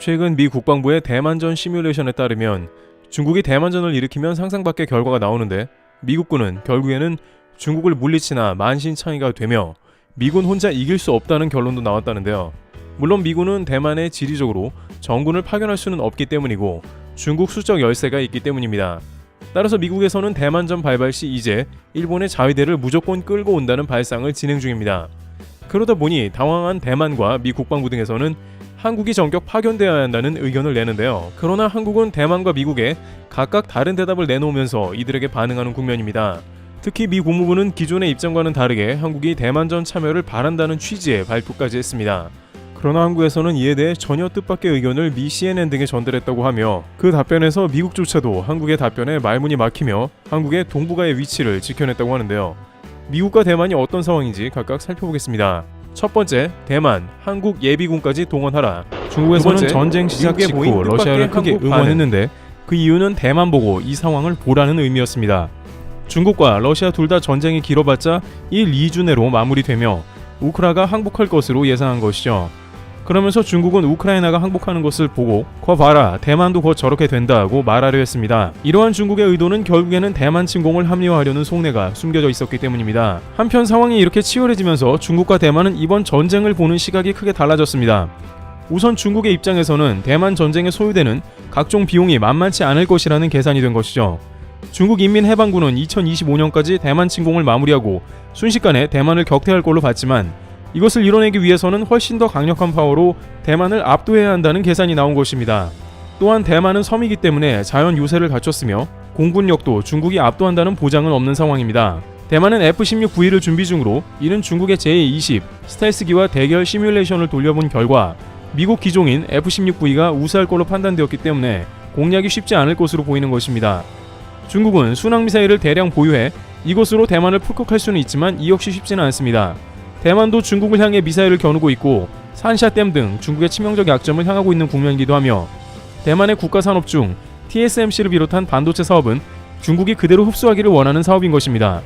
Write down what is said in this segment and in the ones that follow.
최근 미 국방부의 대만전 시뮬레이션에 따르면 중국이 대만전을 일으키면 상상 밖의 결과가 나오는데 미국군은 결국에는 중국을 물리치나 만신창이가 되며 미군 혼자 이길 수 없다는 결론도 나왔다는데요. 물론 미군은 대만에 지리적으로 정군을 파견할 수는 없기 때문이고 중국 수적 열세가 있기 때문입니다. 따라서 미국에서는 대만전 발발 시 이제 일본의 자위대를 무조건 끌고 온다는 발상을 진행 중입니다. 그러다 보니 당황한 대만과 미 국방부 등에서는 한국이 전격 파견되어야 한다는 의견을 내는데요. 그러나 한국은 대만과 미국에 각각 다른 대답을 내놓으면서 이들에게 반응하는 국면입니다. 특히 미 국무부는 기존의 입장과는 다르게 한국이 대만전 참여를 바란다는 취지의 발표까지 했습니다. 그러나 한국에서는 이에 대해 전혀 뜻밖의 의견을 미 CNN 등에 전달했다고 하며 그 답변에서 미국조차도 한국의 답변에 말문이 막히며 한국의 동북아의 위치를 지켜냈다고 하는데요. 미국과 대만이 어떤 상황인지 각각 살펴보겠습니다. 첫 번째, 대만, 한국 예비군까지 동원하라. 중국에서는 전쟁 시작 직후 러시아를 크게 응원했는데 그 이유는 대만 보고 이 상황을 보라는 의미였습니다. 중국과 러시아 둘 다 전쟁이 길어봤자 1, 2주 내로 마무리되며 우크라가 항복할 것으로 예상한 것이죠. 그러면서 중국은 우크라이나가 항복하는 것을 보고 거 봐라 대만도 곧 저렇게 된다고 말하려 했습니다. 이러한 중국의 의도는 결국에는 대만 침공을 합리화하려는 속내가 숨겨져 있었기 때문입니다. 한편 상황이 이렇게 치열해지면서 중국과 대만은 이번 전쟁을 보는 시각이 크게 달라졌습니다. 우선 중국의 입장에서는 대만 전쟁에 소요되는 각종 비용이 만만치 않을 것이라는 계산이 된 것이죠. 중국 인민해방군은 2025년까지 대만 침공을 마무리하고 순식간에 대만을 격퇴할 걸로 봤지만 이것을 이뤄내기 위해서는 훨씬 더 강력한 파워로 대만을 압도해야 한다는 계산이 나온 것입니다. 또한 대만은 섬이기 때문에 자연 요새를 갖췄으며 공군력도 중국이 압도한다는 보장은 없는 상황입니다. 대만은 F-16V를 준비 중으로 이는 중국의 제20 스텔스기와 대결 시뮬레이션을 돌려본 결과 미국 기종인 F-16V가 우세할 걸로 판단되었기 때문에 공략이 쉽지 않을 것으로 보이는 것입니다. 중국은 순항미사일을 대량 보유해 이것으로 대만을 풀컥할 수는 있지만 이 역시 쉽지는 않습니다. 대만도 중국을 향해 미사일을 겨누고 있고 산샤댐 등 중국의 치명적 약점을 향하고 있는 국면이기도 하며 대만의 국가 산업 중 TSMC를 비롯한 반도체 사업은 중국이 그대로 흡수하기를 원하는 사업인 것입니다.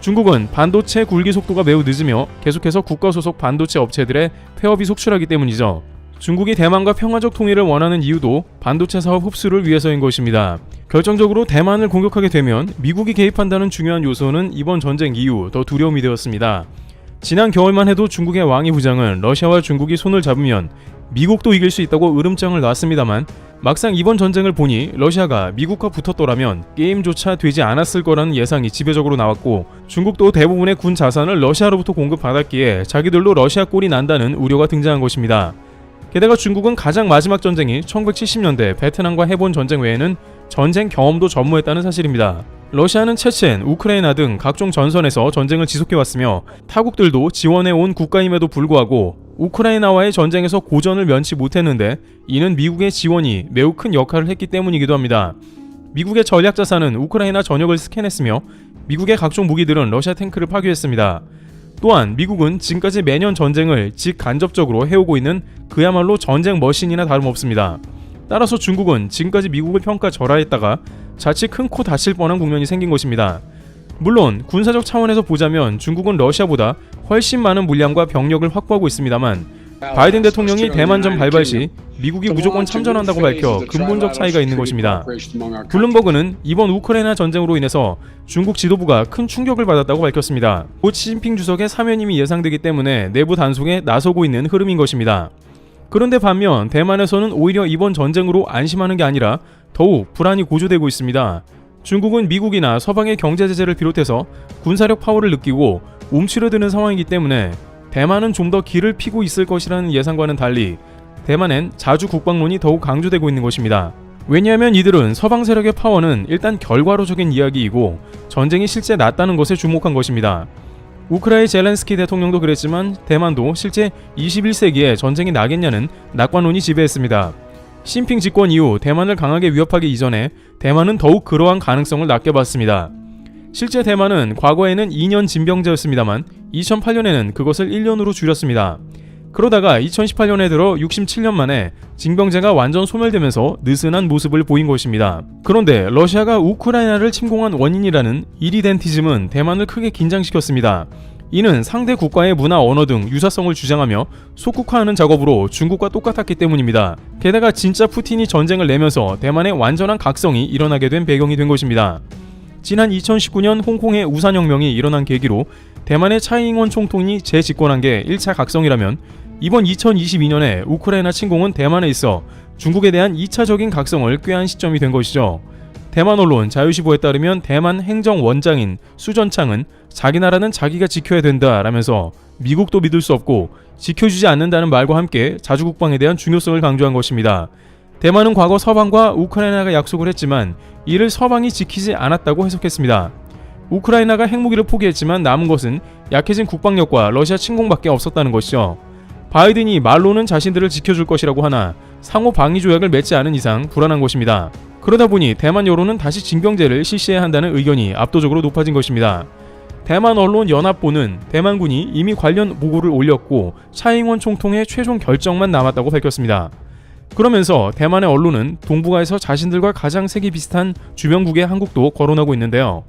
중국은 반도체 굴기 속도가 매우 늦으며 계속해서 국가 소속 반도체 업체들의 폐업이 속출하기 때문이죠. 중국이 대만과 평화적 통일을 원하는 이유도 반도체 사업 흡수를 위해서인 것입니다. 결정적으로 대만을 공격하게 되면 미국이 개입한다는 중요한 요소는 이번 전쟁 이후 더 두려움이 되었습니다. 지난 겨울만 해도 중국의 왕이 부장은 러시아와 중국이 손을 잡으면 미국도 이길 수 있다고 으름장을 놨습니다만 막상 이번 전쟁을 보니 러시아가 미국과 붙었더라면 게임조차 되지 않았을 거라는 예상이 지배적으로 나왔고 중국도 대부분의 군 자산을 러시아로부터 공급받았기에 자기들도 러시아 꼴이 난다는 우려가 등장한 것입니다. 게다가 중국은 가장 마지막 전쟁이 1970년대 베트남과 해본 전쟁 외에는 전쟁 경험도 전무했다는 사실입니다. 러시아는 체첸, 우크라이나 등 각종 전선에서 전쟁을 지속해왔으며 타국들도 지원해온 국가임에도 불구하고 우크라이나와의 전쟁에서 고전을 면치 못했는데 이는 미국의 지원이 매우 큰 역할을 했기 때문이기도 합니다. 미국의 전략 자산은 우크라이나 전역을 스캔했으며 미국의 각종 무기들은 러시아 탱크를 파괴했습니다. 또한 미국은 지금까지 매년 전쟁을 직간접적으로 해오고 있는 그야말로 전쟁 머신이나 다름없습니다. 따라서 중국은 지금까지 미국을 평가절하했다가 자칫 큰 코 다칠 뻔한 국면이 생긴 것입니다. 물론 군사적 차원에서 보자면 중국은 러시아보다 훨씬 많은 물량과 병력을 확보하고 있습니다만 바이든 대통령이 대만전 발발 시 미국이 무조건 참전한다고 밝혀 근본적 차이가 있는 것입니다. 블룸버그는 이번 우크라이나 전쟁으로 인해서 중국 지도부가 큰 충격을 받았다고 밝혔습니다. 곧 시진핑 주석의 사면임이 예상되기 때문에 내부 단속에 나서고 있는 흐름인 것입니다. 그런데 반면 대만에서는 오히려 이번 전쟁으로 안심하는 게 아니라 더욱 불안이 고조되고 있습니다. 중국은 미국이나 서방의 경제 제재를 비롯해서 군사력 파워를 느끼고 움츠러드는 상황이기 때문에 대만은 좀 더 길을 피고 있을 것이라는 예상과는 달리 대만엔 자주 국방론이 더욱 강조되고 있는 것입니다. 왜냐하면 이들은 서방 세력의 파워는 일단 결과로적인 이야기이고 전쟁이 실제 났다는 것에 주목한 것입니다. 우크라이 젤렌스키 대통령도 그랬지만 대만도 실제 21세기에 전쟁이 나겠냐는 낙관론이 지배했습니다. 심핑 집권 이후 대만을 강하게 위협하기 이전에 대만은 더욱 그러한 가능성을 낮게 봤습니다. 실제 대만은 과거에는 2년 진병제였습니다만 2008년에는 그것을 1년으로 줄였습니다. 그러다가 2018년에 들어 67년 만에 징병제가 완전 소멸되면서 느슨한 모습을 보인 것입니다. 그런데 러시아가 우크라이나를 침공한 원인이라는 이리덴티즘은 대만을 크게 긴장시켰습니다. 이는 상대 국가의 문화 언어 등 유사성을 주장하며 속국화하는 작업으로 중국과 똑같았기 때문입니다. 게다가 진짜 푸틴이 전쟁을 내면서 대만의 완전한 각성이 일어나게 된 배경이 된 것입니다. 지난 2019년 홍콩의 우산혁명이 일어난 계기로 대만의 차이잉원 총통이 재집권한 게 1차 각성이라면 이번 2022년에 우크라이나 침공은 대만에 있어 중국에 대한 2차적인 각성을 꾀한 시점이 된 것이죠. 대만 언론 자유시보에 따르면 대만 행정원장인 수전창은 자기 나라는 자기가 지켜야 된다라면서 미국도 믿을 수 없고 지켜주지 않는다는 말과 함께 자주국방에 대한 중요성을 강조한 것입니다. 대만은 과거 서방과 우크라이나가 약속을 했지만 이를 서방이 지키지 않았다고 해석했습니다. 우크라이나가 핵무기를 포기했지만 남은 것은 약해진 국방력과 러시아 침공밖에 없었다는 것이죠. 바이든이 말로는 자신들을 지켜줄 것이라고 하나 상호 방위 조약을 맺지 않은 이상 불안한 것입니다. 그러다 보니 대만 여론은 다시 징병제를 실시해야 한다는 의견이 압도적으로 높아진 것입니다. 대만 언론 연합보는 대만군이 이미 관련 보고를 올렸고 차잉원 총통의 최종 결정만 남았다고 밝혔습니다. 그러면서 대만의 언론은 동북아에서 자신들과 가장 색이 비슷한 주변국의 한국도 거론하고 있는데요.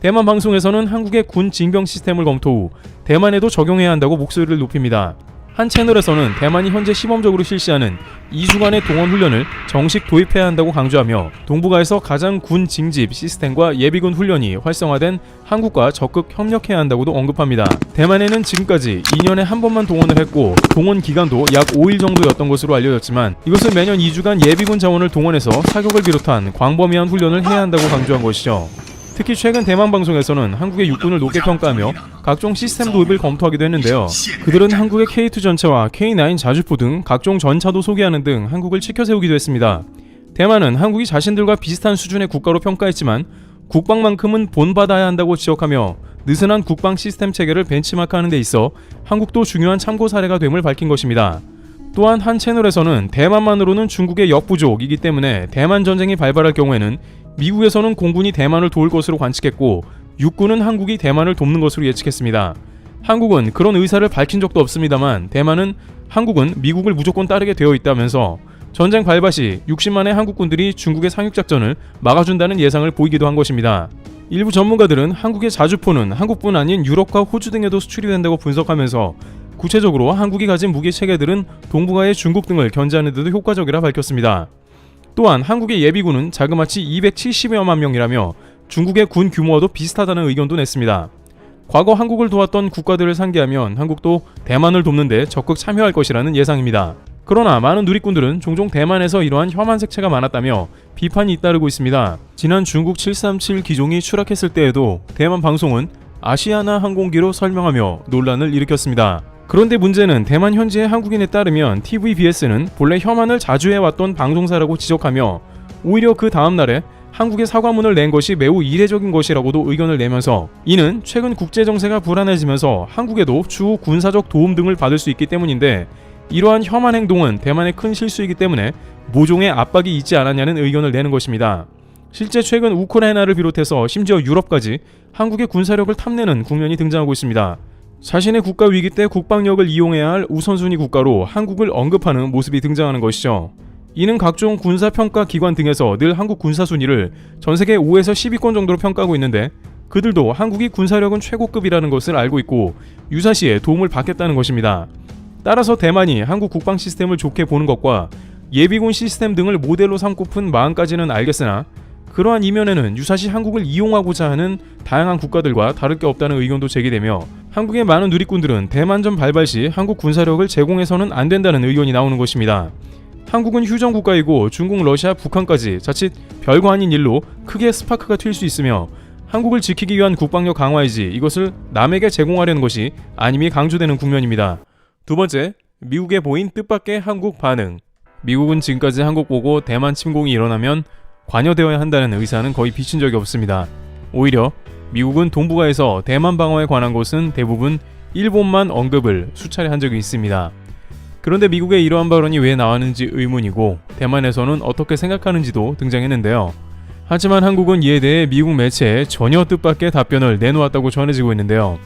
대만 방송에서는 한국의 군 징병 시스템을 검토 후 대만에도 적용해야 한다고 목소리를 높입니다. 한 채널에서는 대만이 현재 시범적으로 실시하는 2주간의 동원 훈련을 정식 도입해야 한다고 강조하며 동북아에서 가장 군 징집 시스템과 예비군 훈련이 활성화된 한국과 적극 협력해야 한다고도 언급합니다. 대만에는 지금까지 2년에 한 번만 동원을 했고 동원 기간도 약 5일 정도였던 것으로 알려졌지만 이것을 매년 2주간 예비군 자원을 동원해서 사격을 비롯한 광범위한 훈련을 해야 한다고 강조한 것이죠. 특히 최근 대만 방송에서는 한국의 육군을 높게 평가하며 각종 시스템 도입을 검토하기도 했는데요. 그들은 한국의 K2 전차와 K9 자주포 등 각종 전차도 소개하는 등 한국을 치켜 세우기도 했습니다. 대만은 한국이 자신들과 비슷한 수준의 국가로 평가했지만 국방만큼은 본받아야 한다고 지적하며 느슨한 국방 시스템 체계를 벤치마크하는 데 있어 한국도 중요한 참고 사례가 됨을 밝힌 것입니다. 또한 한 채널에서는 대만만으로는 중국의 역부족이기 때문에 대만 전쟁이 발발할 경우에는 미국에서는 공군이 대만을 도울 것으로 관측했고 육군은 한국이 대만을 돕는 것으로 예측했습니다. 한국은 그런 의사를 밝힌 적도 없습니다만 대만은 한국은 미국을 무조건 따르게 되어 있다면서 전쟁 발발 시 60만의 한국군들이 중국의 상륙작전을 막아준다는 예상을 보이기도 한 것입니다. 일부 전문가들은 한국의 자주포는 한국뿐 아닌 유럽과 호주 등에도 수출이 된다고 분석하면서 구체적으로 한국이 가진 무기 체계들은 동북아의 중국 등을 견제하는 데도 효과적이라 밝혔습니다. 또한 한국의 예비군은 자그마치 270여만 명이라며 중국의 군 규모와도 비슷하다는 의견도 냈습니다. 과거 한국을 도왔던 국가들을 상기하면 한국도 대만을 돕는데 적극 참여할 것이라는 예상입니다. 그러나 많은 누리꾼들은 종종 대만에서 이러한 혐한 색채가 많았다며 비판이 잇따르고 있습니다. 지난 중국 737 기종이 추락했을 때에도 대만 방송은 아시아나 항공기로 설명하며 논란을 일으켰습니다. 그런데 문제는 대만 현지의 한국인에 따르면 TVBS는 본래 혐한을 자주 해왔던 방송사라고 지적하며 오히려 그 다음날에 한국의 사과문을 낸 것이 매우 이례적인 것이라고도 의견을 내면서 이는 최근 국제 정세가 불안해지면서 한국에도 추후 군사적 도움 등을 받을 수 있기 때문인데 이러한 혐한 행동은 대만의 큰 실수이기 때문에 모종의 압박이 있지 않았냐는 의견을 내는 것입니다. 실제 최근 우크라이나를 비롯해서 심지어 유럽까지 한국의 군사력을 탐내는 국면이 등장하고 있습니다. 자신의 국가 위기 때 국방력을 이용해야 할 우선순위 국가로 한국을 언급하는 모습이 등장하는 것이죠. 이는 각종 군사평가 기관 등에서 늘 한국 군사 순위를 전 세계 5에서 10위권 정도로 평가하고 있는데 그들도 한국이 군사력은 최고급이라는 것을 알고 있고 유사시에 도움을 받겠다는 것입니다. 따라서 대만이 한국 국방 시스템을 좋게 보는 것과 예비군 시스템 등을 모델로 삼고픈 마음까지는 알겠으나 그러한 이면에는 유사시 한국을 이용하고자 하는 다양한 국가들과 다를 게 없다는 의견도 제기되며 한국의 많은 누리꾼들은 대만전 발발 시 한국 군사력을 제공해서는 안 된다는 의견이 나오는 것입니다. 한국은 휴전 국가이고 중국, 러시아, 북한까지 자칫 별거 아닌 일로 크게 스파크가 튈 수 있으며 한국을 지키기 위한 국방력 강화이지 이것을 남에게 제공하려는 것이 아님이 강조되는 국면입니다. 두 번째, 미국에 보인 뜻밖의 한국 반응. 미국은 지금까지 한국 보고 대만 침공이 일어나면 관여되어야 한다는 의사는 거의 비친 적이 없습니다. 오히려 미국은 동북아에서 대만 방어에 관한 것은 대부분 일본만 언급을 수차례 한 적이 있습니다. 그런데 미국의 이러한 발언이 왜 나왔는지 의문이고 대만에서는 어떻게 생각하는지도 등장했는데요. 하지만 한국은 이에 대해 미국 매체에 전혀 뜻밖의 답변을 내놓았다고 전해지고 있는데요.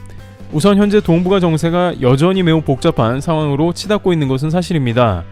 우선 현재 동북아 정세가 여전히 매우 복잡한 상황으로 치닫고 있는 것은 사실입니다.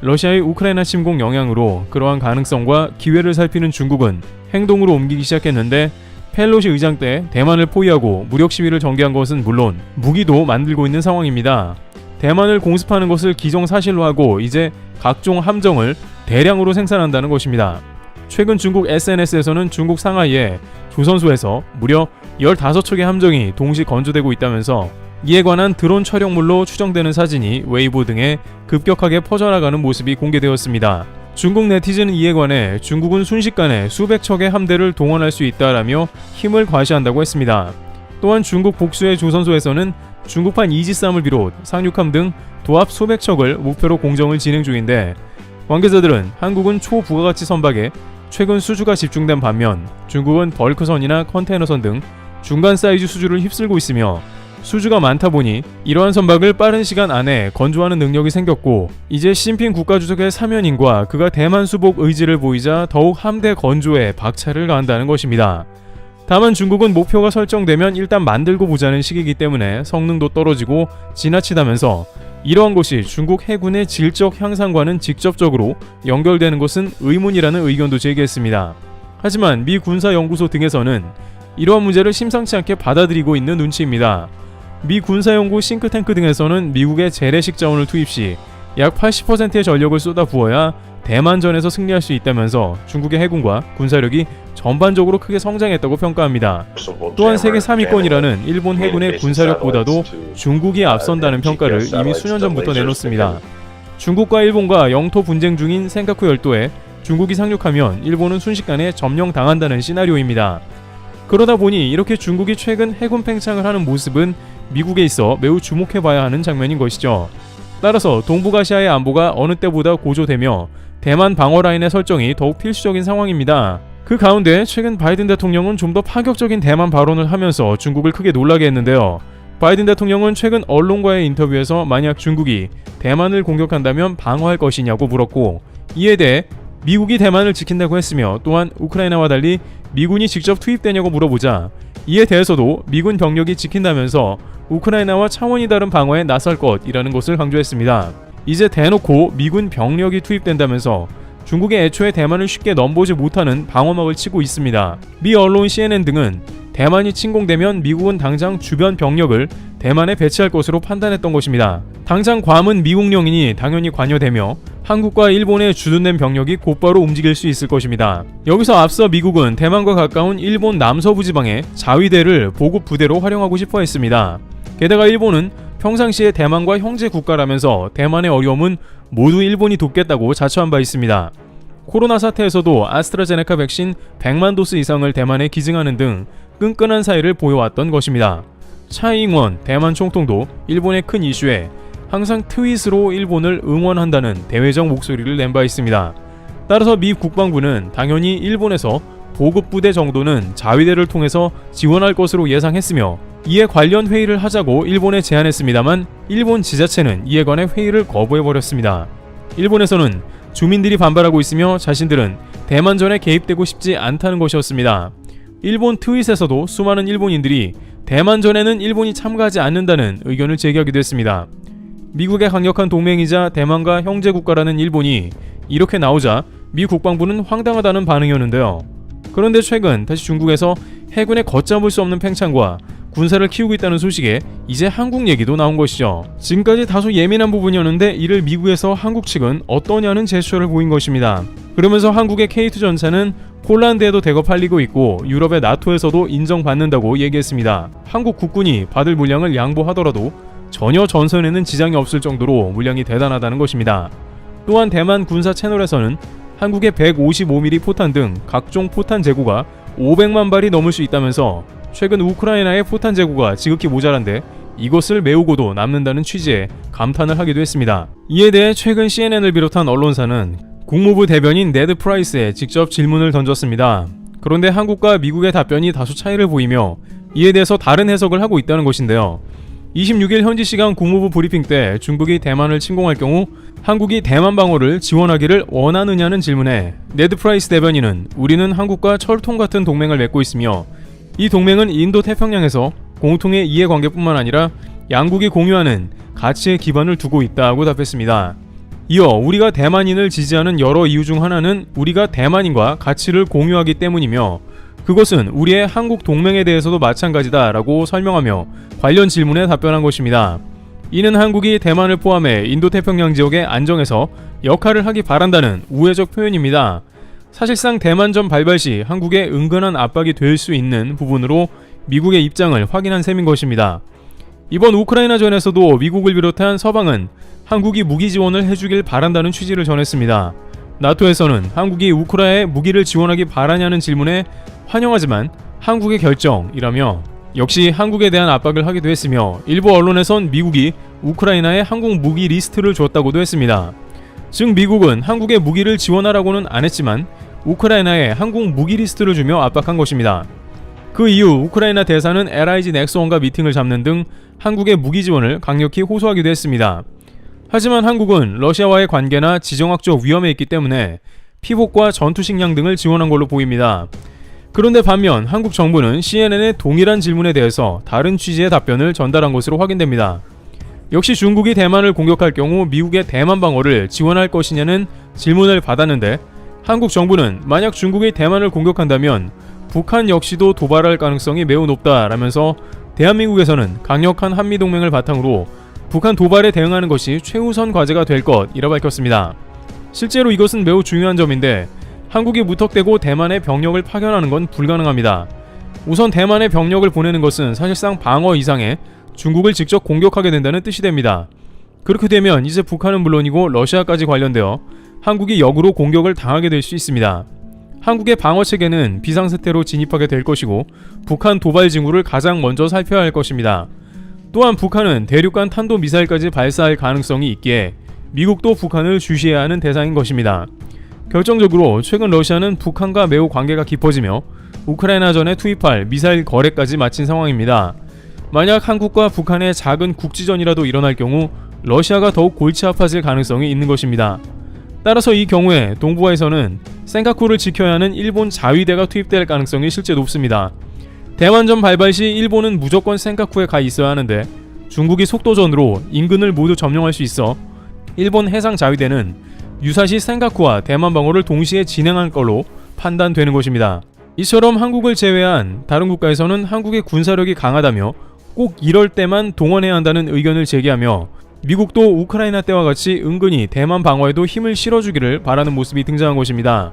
러시아의 우크라이나 침공 영향으로 그러한 가능성과 기회를 살피는 중국은 행동으로 옮기기 시작했는데 펠로시 의장 때 대만을 포위하고 무력 시위를 전개한 것은 물론 무기도 만들고 있는 상황입니다. 대만을 공습하는 것을 기정사실로 하고 이제 각종 함정을 대량으로 생산한다는 것입니다. 최근 중국 SNS에서는 중국 상하이에 조선소에서 무려 15척의 함정이 동시 건조되고 있다면서 이에 관한 드론 촬영물로 추정되는 사진이 웨이보 등에 급격하게 퍼져나가는 모습이 공개되었습니다. 중국 네티즌은 이에 관해 중국은 순식간에 수백 척의 함대를 동원할 수 있다라며 힘을 과시한다고 했습니다. 또한 중국 복수의 조선소에서는 중국판 이지스함을 비롯 상륙함 등 도합 수백 척을 목표로 공정을 진행 중인데 관계자들은 한국은 초부가가치 선박에 최근 수주가 집중된 반면 중국은 벌크선이나 컨테이너선 등 중간 사이즈 수주를 휩쓸고 있으며 수주가 많다 보니 이러한 선박을 빠른 시간 안에 건조하는 능력이 생겼고 이제 시진핑 국가주석의 사면인과 그가 대만 수복 의지를 보이자 더욱 함대 건조에 박차를 가한다는 것입니다. 다만 중국은 목표가 설정되면 일단 만들고 보자는 식이기 때문에 성능도 떨어지고 지나치다면서 이러한 것이 중국 해군의 질적 향상과는 직접적으로 연결되는 것은 의문이라는 의견도 제기했습니다. 하지만 미 군사연구소 등에서는 이러한 문제를 심상치 않게 받아들이고 있는 눈치입니다. 미 군사연구 싱크탱크 등에서는 미국의 재래식 자원을 투입 시 약 80%의 전력을 쏟아부어야 대만전에서 승리할 수 있다면서 중국의 해군과 군사력이 전반적으로 크게 성장했다고 평가합니다. 또한 세계 3위권이라는 일본 해군의 군사력보다도 중국이 앞선다는 평가를 이미 수년 전부터 내놓습니다. 중국과 일본과 영토 분쟁 중인 센카쿠 열도에 중국이 상륙하면 일본은 순식간에 점령당한다는 시나리오입니다. 그러다 보니 이렇게 중국이 최근 해군 팽창을 하는 모습은 미국에 있어 매우 주목해봐야 하는 장면인 것이죠. 따라서 동북아시아의 안보가 어느 때보다 고조되며 대만 방어 라인의 설정이 더욱 필수적인 상황입니다. 그 가운데 최근 바이든 대통령은 좀 더 파격적인 대만 발언을 하면서 중국을 크게 놀라게 했는데요. 바이든 대통령은 최근 언론과의 인터뷰에서 만약 중국이 대만을 공격한다면 방어할 것이냐고 물었고 이에 대해 미국이 대만을 지킨다고 했으며 또한 우크라이나와 달리 미군이 직접 투입되냐고 물어보자 이에 대해서도 미군 병력이 지킨다면서 우크라이나와 차원이 다른 방어에 나설 것이라는 것을 강조했습니다. 이제 대놓고 미군 병력이 투입된다면서 중국이 애초에 대만을 쉽게 넘보지 못하는 방어막을 치고 있습니다. 미 언론 CNN 등은 대만이 침공되면 미국은 당장 주변 병력을 대만에 배치할 것으로 판단했던 것입니다. 당장 괌은 미국령이니 당연히 관여되며 한국과 일본의 주둔된 병력이 곧바로 움직일 수 있을 것입니다. 여기서 앞서 미국은 대만과 가까운 일본 남서부 지방에 자위대를 보급 부대로 활용하고 싶어 했습니다. 게다가 일본은 평상시에 대만과 형제 국가라면서 대만의 어려움은 모두 일본이 돕겠다고 자처한 바 있습니다. 코로나 사태에서도 아스트라제네카 백신 100만 도스 이상을 대만에 기증하는 등 끈끈한 사이를 보여왔던 것입니다. 차이잉원 대만 총통도 일본의 큰 이슈에 항상 트윗으로 일본을 응원한다는 대외적 목소리를 낸 바 있습니다. 따라서 미 국방부는 당연히 일본에서 보급 부대 정도는 자위대를 통해서 지원할 것으로 예상했으며 이에 관련 회의를 하자고 일본에 제안했습니다만 일본 지자체는 이에 관해 회의를 거부해버렸습니다. 일본에서는 주민들이 반발하고 있으며 자신들은 대만전에 개입되고 싶지 않다는 것이었습니다. 일본 트윗에서도 수많은 일본인들이 대만전에는 일본이 참가하지 않는다는 의견을 제기하기도 했습니다. 미국의 강력한 동맹이자 대만과 형제 국가라는 일본이 이렇게 나오자 미 국방부는 황당하다는 반응이었는데요. 그런데 최근 다시 중국에서 해군의 걷잡을 수 없는 팽창과 군사를 키우고 있다는 소식에 이제 한국 얘기도 나온 것이죠. 지금까지 다소 예민한 부분이었는데 이를 미국에서 한국 측은 어떠냐는 제스처를 보인 것입니다. 그러면서 한국의 K2 전차는 폴란드에도 대거 팔리고 있고 유럽의 나토에서도 인정받는다고 얘기했습니다. 한국 국군이 받을 물량을 양보하더라도 전혀 전선에는 지장이 없을 정도로 물량이 대단하다는 것입니다. 또한 대만 군사 채널에서는 한국의 155mm 포탄 등 각종 포탄 재고가 500만 발이 넘을 수 있다면서 최근 우크라이나의 포탄 재고가 지극히 모자란데 이것을 메우고도 남는다는 취지의 감탄을 하기도 했습니다. 이에 대해 최근 CNN을 비롯한 언론사는 국무부 대변인 네드 프라이스에 직접 질문을 던졌습니다. 그런데 한국과 미국의 답변이 다소 차이를 보이며 이에 대해서 다른 해석을 하고 있다는 것인데요. 26일 현지 시간 국무부 브리핑 때 중국이 대만을 침공할 경우 한국이 대만 방어를 지원하기를 원하느냐는 질문에 네드 프라이스 대변인은 우리는 한국과 철통 같은 동맹을 맺고 있으며 이 동맹은 인도 태평양에서 공통의 이해관계뿐만 아니라 양국이 공유하는 가치의 기반을 두고 있다고 답했습니다. 이어 우리가 대만인을 지지하는 여러 이유 중 하나는 우리가 대만인과 가치를 공유하기 때문이며 그것은 우리의 한국 동맹에 대해서도 마찬가지다 라고 설명하며 관련 질문에 답변한 것입니다. 이는 한국이 대만을 포함해 인도태평양 지역의 안정에서 역할을 하기 바란다는 우회적 표현입니다. 사실상 대만전 발발 시 한국에 은근한 압박이 될 수 있는 부분으로 미국의 입장을 확인한 셈인 것입니다. 이번 우크라이나전에서도 미국을 비롯한 서방은 한국이 무기 지원을 해주길 바란다는 취지를 전했습니다. 나토에서는 한국이 우크라이나에 무기를 지원하기 바라냐는 질문에 환영하지만 한국의 결정이라며 역시 한국에 대한 압박을 하기도 했으며 일부 언론에선 미국이 우크라이나에 한국 무기 리스트를 줬다고도 했습니다. 즉 미국은 한국에 무기를 지원하라고는 안 했지만 우크라이나에 한국 무기 리스트를 주며 압박한 것입니다. 그 이후 우크라이나 대사는 LIG 넥스원과 미팅을 잡는 등 한국의 무기 지원을 강력히 호소하기도 했습니다. 하지만 한국은 러시아와의 관계나 지정학적 위험에 있기 때문에 피복과 전투식량 등을 지원한 걸로 보입니다. 그런데 반면 한국 정부는 CNN의 동일한 질문에 대해서 다른 취지의 답변을 전달한 것으로 확인됩니다. 역시 중국이 대만을 공격할 경우 미국의 대만 방어를 지원할 것이냐는 질문을 받았는데 한국 정부는 만약 중국이 대만을 공격한다면 북한 역시도 도발할 가능성이 매우 높다라면서 대한민국에서는 강력한 한미 동맹을 바탕으로 북한 도발에 대응하는 것이 최우선 과제가 될 것이라 밝혔습니다. 실제로 이것은 매우 중요한 점인데 한국이 무턱대고 대만에 병력을 파견하는 건 불가능합니다. 우선 대만에 병력을 보내는 것은 사실상 방어 이상의 중국을 직접 공격하게 된다는 뜻이 됩니다. 그렇게 되면 이제 북한은 물론이고 러시아까지 관련되어 한국이 역으로 공격을 당하게 될 수 있습니다. 한국의 방어 체계는 비상사태로 진입하게 될 것이고 북한 도발 징후를 가장 먼저 살펴야 할 것입니다. 또한 북한은 대륙간 탄도 미사일까지 발사할 가능성이 있기에 미국도 북한을 주시해야 하는 대상인 것입니다. 결정적으로 최근 러시아는 북한과 매우 관계가 깊어지며 우크라이나전에 투입할 미사일 거래까지 마친 상황입니다. 만약 한국과 북한의 작은 국지전이라도 일어날 경우 러시아가 더욱 골치 아파질 가능성이 있는 것입니다. 따라서 이 경우에 동부화에서는 센카쿠를 지켜야 하는 일본 자위대가 투입될 가능성이 실제 높습니다. 대만전 발발 시 일본은 무조건 센카쿠에 가 있어야 하는데 중국이 속도전으로 인근을 모두 점령할 수 있어 일본 해상 자위대는 유사시 센카쿠와 대만 방어를 동시에 진행할 걸로 판단되는 것입니다. 이처럼 한국을 제외한 다른 국가에서는 한국의 군사력이 강하다며 꼭 이럴 때만 동원해야 한다는 의견을 제기하며 미국도 우크라이나 때와 같이 은근히 대만 방어에도 힘을 실어주기를 바라는 모습이 등장한 것입니다.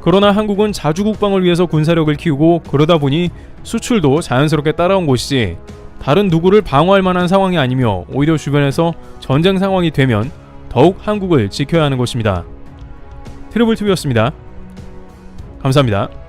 그러나 한국은 자주 국방을 위해서 군사력을 키우고 그러다 보니 수출도 자연스럽게 따라온 것이지 다른 누구를 방어할 만한 상황이 아니며 오히려 주변에서 전쟁 상황이 되면 더욱 한국을 지켜야 하는 것입니다. 트리블TV였습니다. 감사합니다.